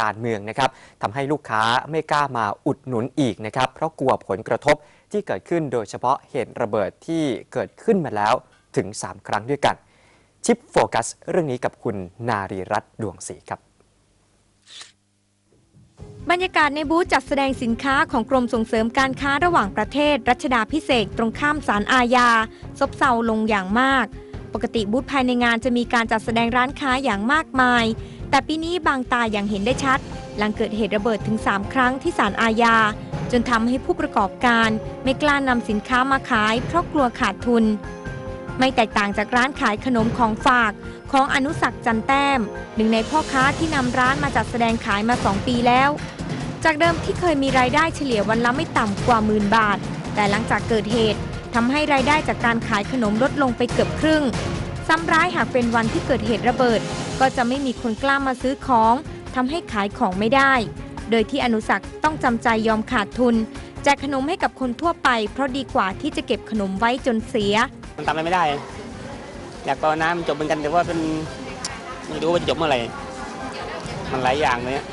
การเมืองนะครับทำให้ลูกค้าไม่กล้ามาอุดหนุนอีกนะครับ เพราะกลัวผลกระทบที่เกิดขึ้นโดยเฉพาะเหตุระเบิดที่เกิดขึ้นมาแล้วถึง 3 ครั้งด้วยกัน ชิปโฟกัสเรื่องนี้กับคุณนารีรัตน์ดวงศรีครับบรรยากาศในบูธจัดแสดงสินค้าของกรมส่งเสริมการค้าระหว่างประเทศ รัชดาพิเศษตรงข้ามศาลอาญา ซบเซาลงอย่างมาก ปกติบูธภายในงานจะมีการจัดแสดงร้านค้าอย่างมากมาย แต่ปีนี้บางตาอย่างเห็นได้ชัด หลังเกิดเหตุระเบิดถึง 3 ครั้งที่ศาลอาญา จนทำให้ผู้ประกอบการ ไม่กล้านำสินค้ามาขาย เพราะกลัวขาดทุน ไม่แตกต่างจากร้านขายขนมของฝากของอนุสักจันแต้ม หนึ่งในพ่อค้าที่นำร้านมาจัดแสดงขายมา 2 ปีแล้ว จากเดิมที่เคยมีรายได้เฉลี่ยวันละไม่ต่ำกว่าหมื่นบาท แต่หลังจากเกิดเหตุทำให้รายได้จากการขายขนมลดลงไปเกือบครึ่ง ซ้ำร้ายหากเป็นวันที่เกิดเหตุระเบิด ก็จะไม่มีคนกล้ามาซื้อของทำให้ขายของไม่ได้ โดยที่อนุสักต้องจำใจยอมขาดทุนแจกขนมให้กับคนทั่วไป เพราะดีกว่าที่จะเก็บขนมไว้จนเสีย มันทำอะไรไม่ได้ อยากก็น้ำจบเหมือนกันแต่ว่าเป็นไม่รู้ว่าจะจบเมื่อไหร่ มันหลายอย่างเลยอะ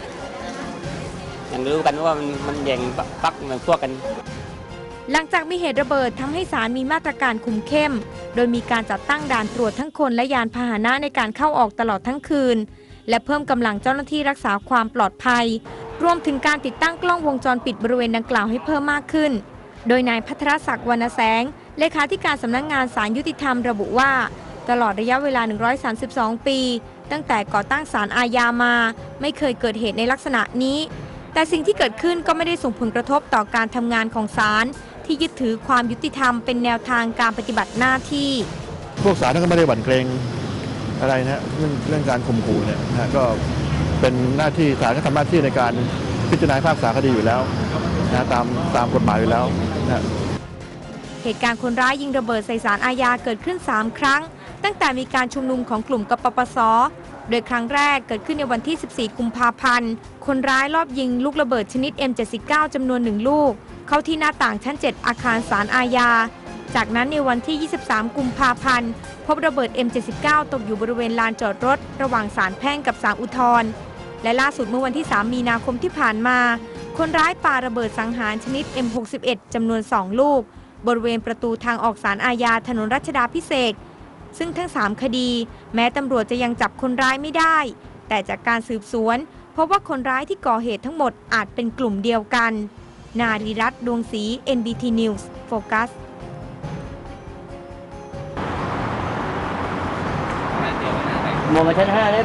อย่างรู้กันว่ามันมันแย่งปักเหมือนพวกกัน หลังจากมีเหตุระเบิดทำให้ศาลมีมาตรการคุมเข้ม โดยมีการจัดตั้งด่านตรวจทั้งคนและยานพาหนะในการเข้าออกตลอดทั้งคืน และเพิ่มกำลังเจ้าหน้าที่รักษาความปลอดภัย รวมถึงการติดตั้งกล้องวงจรปิดบริเวณดังกล่าวให้เพิ่มมากขึ้น โดยนายพัทรศักดิ์วรรณแสงเลขาธิการสำนักงงานศาลยุติธรรมระบุว่า ตลอดระยะเวลา 132 ปี ตั้งแต่ก่อตั้งศาลอาญามา ไม่เคยเกิดเหตุในลักษณะนี้ แต่สิ่งที่เกิดขึ้นก็ไม่ได้ส่งผลกระทบต่อการทำงานของศาล ที่ยึดถือความยุติธรรมเป็นแนวทางการปฏิบัติหน้าที่ พวกศาลก็ไม่ได้หวั่นเกรงอะไรนะเรื่องเรื่องการข่มขู่เนี่ยนะก็เป็นหน้าที่ศาลก็ทำหน้าที่ในการพิจารณาพิพากษาคดีอยู่แล้วนะตามตามกฎหมายอยู่แล้วนะเหตุการณ์คนร้ายยิงระเบิดใส่ศาลอาญาเกิดขึ้น 3 ครั้ง ตั้งแต่มีการชุมนุมของกลุ่มกปปส โดยครั้งแรกเกิดขึ้นในวันที่ 14 กุมภาพันธ์ คนร้ายลอบยิงลูกระเบิดชนิด M79 จำนวนหนึ่งลูก เข้าที่หน้าต่างชั้น 7 อาคารศาลอาญา จากนั้นในวันที่ 23 กุมภาพันธ์ พบระเบิด M79 ตกอยู่บริเวณลานจอดรถ ระหว่างศาลแพ่งกับศาลอุทธรณ์ และล่าสุดเมื่อวันที่ 3 มีนาคมที่ผ่านมา คนร้ายปาระเบิดสังหารชนิด M61 จำนวน 2 ลูก บริเวณประตูทางออกศาลอาญาถนนรัชดาพิเศษก ซึ่งทั้ง 3 คดี แม้ตำรวจจะยังจับคนร้ายไม่ได้ แต่จากการสืบสวนพบว่าคนร้ายที่ก่อเหตุทั้งหมดอาจเป็นกลุ่มเดียวกัน นารีรัตน์ดวงศรี NBT News โฟกัสมองมาชั้นห้าเลย